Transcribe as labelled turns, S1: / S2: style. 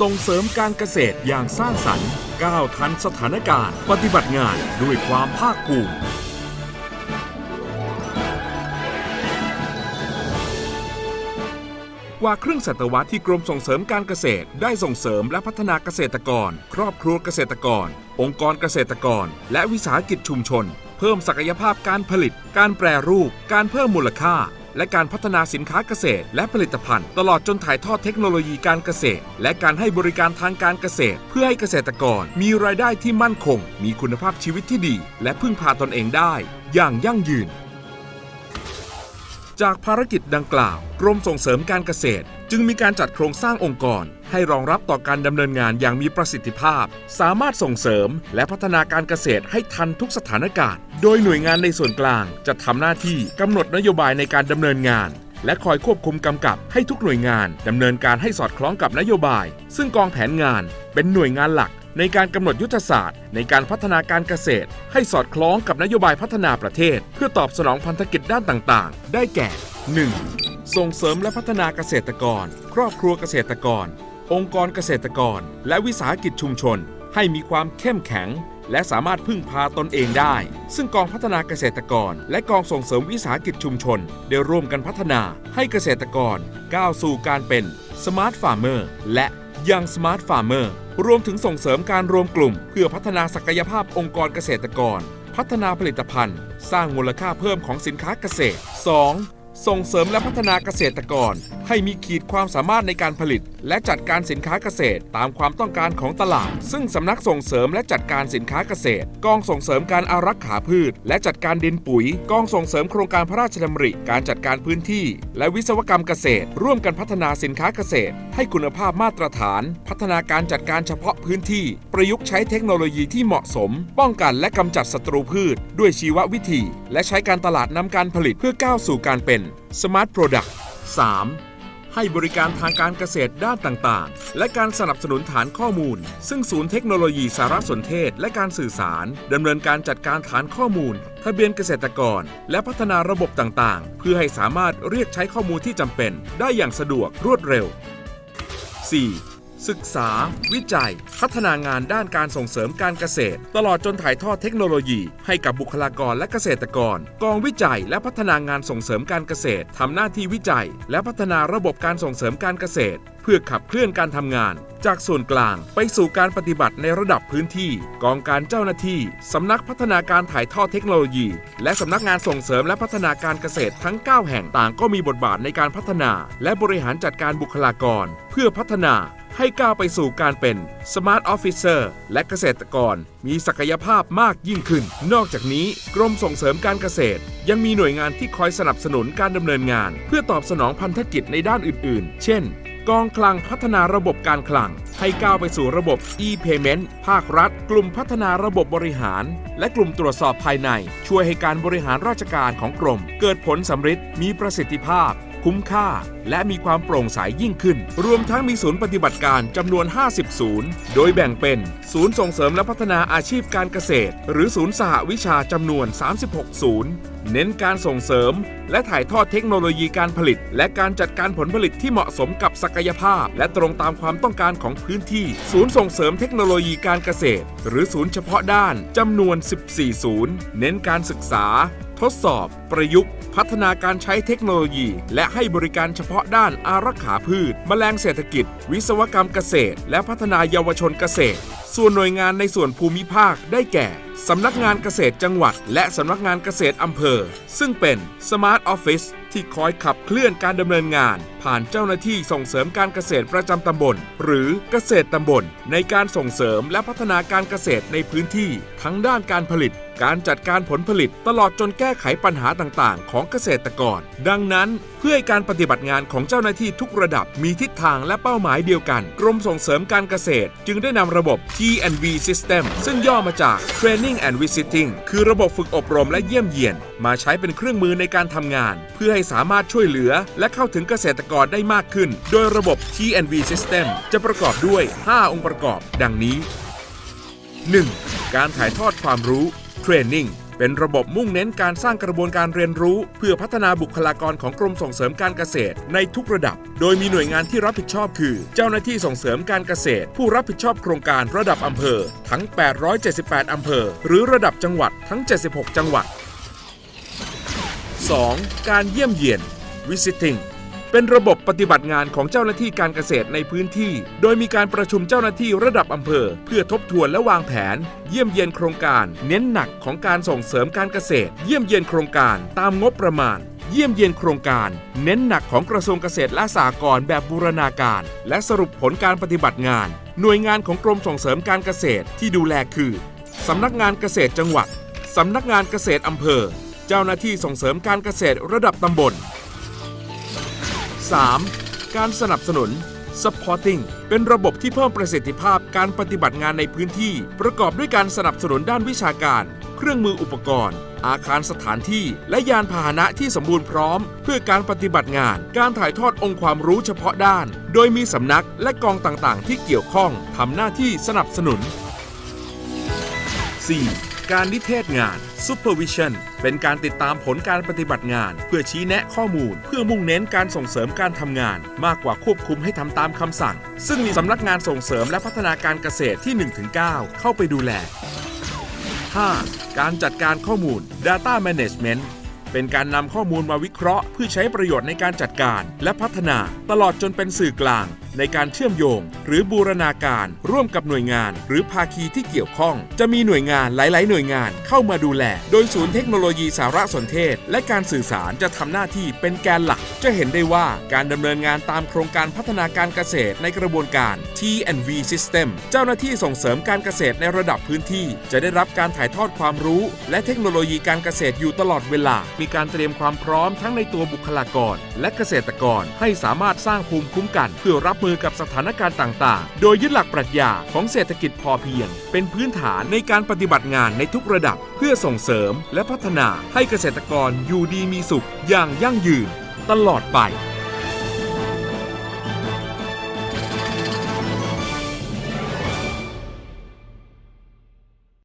S1: ส่งเสริมการเกษตรอย่างสร้างสรรค์ก้าวทันสถานการณ์ ปฏิบัติงานด้วยความภาคภูมิกว่าครึ่งศตวรรษที่กรมส่งเสริมการเกษตร ได้ส่งเสริมและพัฒนาเกษตรกร ครอบครัวเกษตรกร องค์กรเกษตรกร และวิสาหกิจชุมชน เพิ่มศักยภาพการผลิต การแปรรูป การเพิ่มมูลค่า และการพัฒนาสินค้าเกษตร และผลิตภัณฑ์ ตลอดจนถ่ายทอดเทคโนโลยีการเกษตร และการให้บริการทางการเกษตร เพื่อให้เกษตรกร มีรายได้ที่มั่นคง มีคุณภาพชีวิตที่ดี และพึ่งพาตนเองได้ อย่างยั่งยืน จากภารกิจดังกล่าว กรมส่งเสริมการเกษตร จึงมีการจัดโครงสร้างองค์กร ให้รองรับต่อการดำเนินงานอย่างมีประสิทธิภาพ สามารถส่งเสริม และพัฒนาการเกษตรให้ทันทุกสถานการณ์ โดยหน่วยงานในส่วนกลางจะทำหน้าที่กำหนดนโยบายในการดำเนินงาน และคอยควบคุมกำกับให้ทุกหน่วยงานดำเนินการให้สอดคล้องกับนโยบาย ซึ่งกองแผนงานเป็นหน่วยงานหลักในการกำหนดยุทธศาสตร์ ในการพัฒนาการเกษตร ให้สอดคล้องกับนโยบายพัฒนาประเทศ เพื่อตอบสนองพันธกิจด้านต่าง ๆ ได้แก่ 1. ส่งเสริมและพัฒนาเกษตรกร ครอบครัวเกษตรกร องค์กรเกษตรกร และวิสาหกิจชุมชน ให้มีความเข้มแข็ง และสามารถพึ่งพาตนเองได้ ซึ่งกองพัฒนาเกษตรกร และกองส่งเสริมวิสาหกิจชุมชน ได้ร่วมกันพัฒนาให้เกษตรกร ก้าวสู่การเป็นสมาร์ทฟาร์มเมอร์และยังสมาร์ทฟาร์มเมอร์รวมถึงส่งเสริมการรวมกลุ่ม เพื่อพัฒนาศักยภาพองค์กรเกษตรกร พัฒนาผลิตภัณฑ์ สร้างมูลค่าเพิ่มของสินค้าเกษตร 2. ส่งเสริมและพัฒนาเกษตรกร ให้มีขีดความสามารถในการผลิต และจัดการสินค้าเกษตรตามความต้องการของตลาด ซึ่งสำนักส่งเสริมและจัดการสินค้าเกษตร กองส่งเสริมการอารักขาพืช และจัดการดินปุ๋ย กองส่งเสริมโครงการพระราชดำริ การจัดการพื้นที่ และวิศวกรรมเกษตร ร่วมกันพัฒนาสินค้าเกษตร ให้คุณภาพมาตรฐาน พัฒนาการจัดการเฉพาะพื้นที่ ประยุกต์ใช้เทคโนโลยีที่เหมาะสม ป้องกันและกำจัดศัตรูพืช ด้วยชีววิธี และใช้การตลาดนำการผลิตเพื่อก้าวสู่การเป็น Smart Product 3. ให้บริการทางการเกษตรด้านต่างๆ และการสนับสนุนฐานข้อมูล ซึ่งศูนย์เทคโนโลยีสารสนเทศและการสื่อสารดำเนินการจัดการฐานข้อมูล ทะเบียนเกษตรกร และพัฒนาระบบต่างๆ เพื่อให้สามารถเรียกใช้ข้อมูลที่จำเป็น ได้อย่างสะดวกรวดเร็ว 4. ศึกษา วิจัย พัฒนางานด้านการส่งเสริมการเกษตร ตลอดจนถ่ายทอดเทคโนโลยี ให้กับบุคลากรและเกษตรกร กองวิจัยและพัฒนางานส่งเสริมการเกษตรทำหน้าที่วิจัย และพัฒนาระบบการส่งเสริมการเกษตร เพื่อขับเคลื่อนการทำงาน จากส่วนกลางไปสู่การปฏิบัติในระดับพื้นที่ กองการเจ้าหน้าที่สำนักพัฒนาการถ่ายทอดเทคโนโลยี และสำนักงานส่งเสริมและพัฒนาการเกษตรทั้ง 9 แห่งต่างก็มีบทบาทในการพัฒนา และบริหารจัดการบุคลากร เพื่อพัฒนา ให้ก้าวไปสู่การเป็น Smart Officer และเกษตรกร มีศักยภาพมากยิ่งขึ้น นอกจากนี้กรมส่งเสริมการเกษตร ยังมีหน่วยงานที่คอยสนับสนุนการดำเนินงาน เพื่อตอบสนองพันธกิจในด้านอื่น ๆ เช่น กองคลังพัฒนาระบบการคลัง ให้ก้าวไปสู่ระบบ e-payment ภาครัฐ กลุ่มพัฒนาระบบบริหาร และกลุ่มตรวจสอบภายใน ช่วยให้การบริหารราชการของกรม เกิดผลสำเร็จมีประสิทธิภาพ คุ้มค่า และมีความโปร่งใสยยิ่งขึ้น รวมทั้งมีศูนย์ปฏิบัติการจำนวน 50 ศูนย์ โดยแบ่งเป็น ศูนย์ส่งเสริมและพัฒนาอาชีพการเกษตร หรือศูนย์สหวิชาจำนวน 36 ศูนย์ เน้นการส่งเสริม และถ่ายทอดเทคโนโลยีการผลิต และการจัดการผลผลิตที่เหมาะสมกับศักยภาพ และตรงตามความต้องการของพื้นที่ ศูนย์ส่งเสริมเทคโนโลยีการเกษตร หรือศูนย์เฉพาะด้านจำนวน 14 ศูนย์ เน้นการศึกษา ทดสอบ ประยุกต์ พัฒนาการใช้เทคโนโลยี และให้บริการเฉพาะด้านอารักขาพืชแมลงเศรษฐกิจ วิศวกรรมเกษตร และพัฒนาเยาวชนเกษตร ส่วนหน่วยงานในส่วนภูมิภาคได้แก่สำนักงานเกษตรจังหวัด และสำนักงานเกษตรอำเภอ ซึ่งเป็น Smart Office ที่คอยขับเคลื่อนการดำเนินงาน ผ่านเจ้าหน้าที่ส่งเสริมการเกษตรประจำตำบล หรือเกษตรตำบล ในการส่งเสริมและพัฒนาการเกษตรในพื้นที่ ทั้งด้านการผลิต การจัดการผลผลิตตลอดจนแก้ไขปัญหาต่างๆ ของเกษตรกร ดังนั้นเพื่อให้การปฏิบัติงานของเจ้าหน้าที่ทุกระดับมีทิศทางและเป้าหมายเดียวกัน กรมส่งเสริมการเกษตร จึงได้นำระบบ T&V System ซึ่งย่อมาจาก Training and Visiting คือระบบฝึกอบรมและเยี่ยมเยียน มาใช้เป็นเครื่องมือในการทำงาน เพื่อให้สามารถช่วยเหลือ และเข้าถึงเกษตรกรได้มากขึ้น โดยระบบ T&V System จะประกอบด้วย 5 องค์ประกอบ ดังนี้ 1. การถ่ายทอดความรู้ Training เป็นระบบมุ่งเน้นการสร้างกระบวนการเรียนรู้ เพื่อพัฒนาบุคลากรของกรมส่งเสริมการเกษตร ในทุกระดับ โดยมีหน่วยงานที่รับผิดชอบคือ เจ้าหน้าที่ส่งเสริมการเกษตร ผู้รับผิดชอบโครงการระดับอำเภอ ทั้ง 878 อำเภอ หรือระดับจังหวัดทั้ง 76 จังหวัด 2. การเยี่ยมเยียน visiting เป็นระบบปฏิบัติงานของเจ้าหน้าที่การเกษตรในพื้นที่ โดยมีการประชุมเจ้าหน้าที่ระดับอำเภอ เพื่อทบทวนและวางแผน เยี่ยมเยียนโครงการ เน้นหนักของการส่งเสริมการเกษตร เยี่ยมเยียนโครงการตามงบประมาณ เยี่ยมเยียนโครงการ เน้นหนักของกระทรวงเกษตรและสหกรณ์แบบบูรณาการ และสรุปผลการปฏิบัติงาน หน่วยงานของกรมส่งเสริมการเกษตรที่ดูแลคือสำนักงานเกษตรจังหวัดสำนักงานเกษตรอำเภอ เจ้าหน้าที่ส่งเสริมการเกษตรระดับตำบล 3. การสนับสนุน supporting เป็นระบบที่เพิ่มประสิทธิภาพการปฏิบัติงานในพื้นที่ ประกอบด้วยการสนับสนุนด้านวิชาการ เครื่องมืออุปกรณ์ อาคารสถานที่ และยานพาหนะที่สมบูรณ์พร้อม เพื่อการปฏิบัติงาน การถ่ายทอดองค์ความรู้เฉพาะด้าน โดยมีสำนักและกองต่างๆ ที่เกี่ยวข้องทำหน้าที่สนับสนุน 4. การนิเทศงาน Supervision เป็นการติดตามผลการปฏิบัติงาน เพื่อชี้แนะข้อมูล เพื่อมุ่งเน้นการส่งเสริมการทำงาน มากกว่าควบคุมให้ทำตามคำสั่ง ซึ่งมีสำนักงานส่งเสริมและพัฒนาการเกษตรที่ 1-9 เข้าไปดูแล 5. การจัดการข้อมูล Data Management เป็นการนำข้อมูลมาวิเคราะห์ เพื่อใช้ประโยชน์ในการจัดการ และพัฒนาตลอดจนเป็นสื่อกลางในการเชื่อมโยง หรือบูรณาการร่วมกับหน่วยงาน หรือภาคีที่เกี่ยวข้อง จะมีหน่วยงานหลาย ๆ หน่วยงานเข้ามาดูแล โดยศูนย์เทคโนโลยีสารสนเทศ และการสื่อสารจะทำหน้าที่เป็นแกนหลัก จะเห็นได้ว่าการดำเนินงานตามโครงการพัฒนาการเกษตรในกระบวนการ T&V System เจ้าหน้าที่ส่งเสริมการเกษตรในระดับพื้นที่ จะได้รับการถ่ายทอดความรู้ และเทคโนโลยีการเกษตรอยู่ตลอดเวลา มีการเตรียมความพร้อมทั้งในตัวบุคลากร และเกษตรกรให้สามารถสร้างภูมิคุ้มกันเพื่อรับมืมือกับสถานการณ์ต่างๆ โดยยึดหลักปรัชญาของเศรษฐกิจพอเพียง เป็นพื้นฐานในการปฏิบัติงานในทุกระดับ เพื่อส่งเสริมและพัฒนาให้เกษตรกรอยู่ดีมีสุขอย่างยั่งยืน ตลอดไป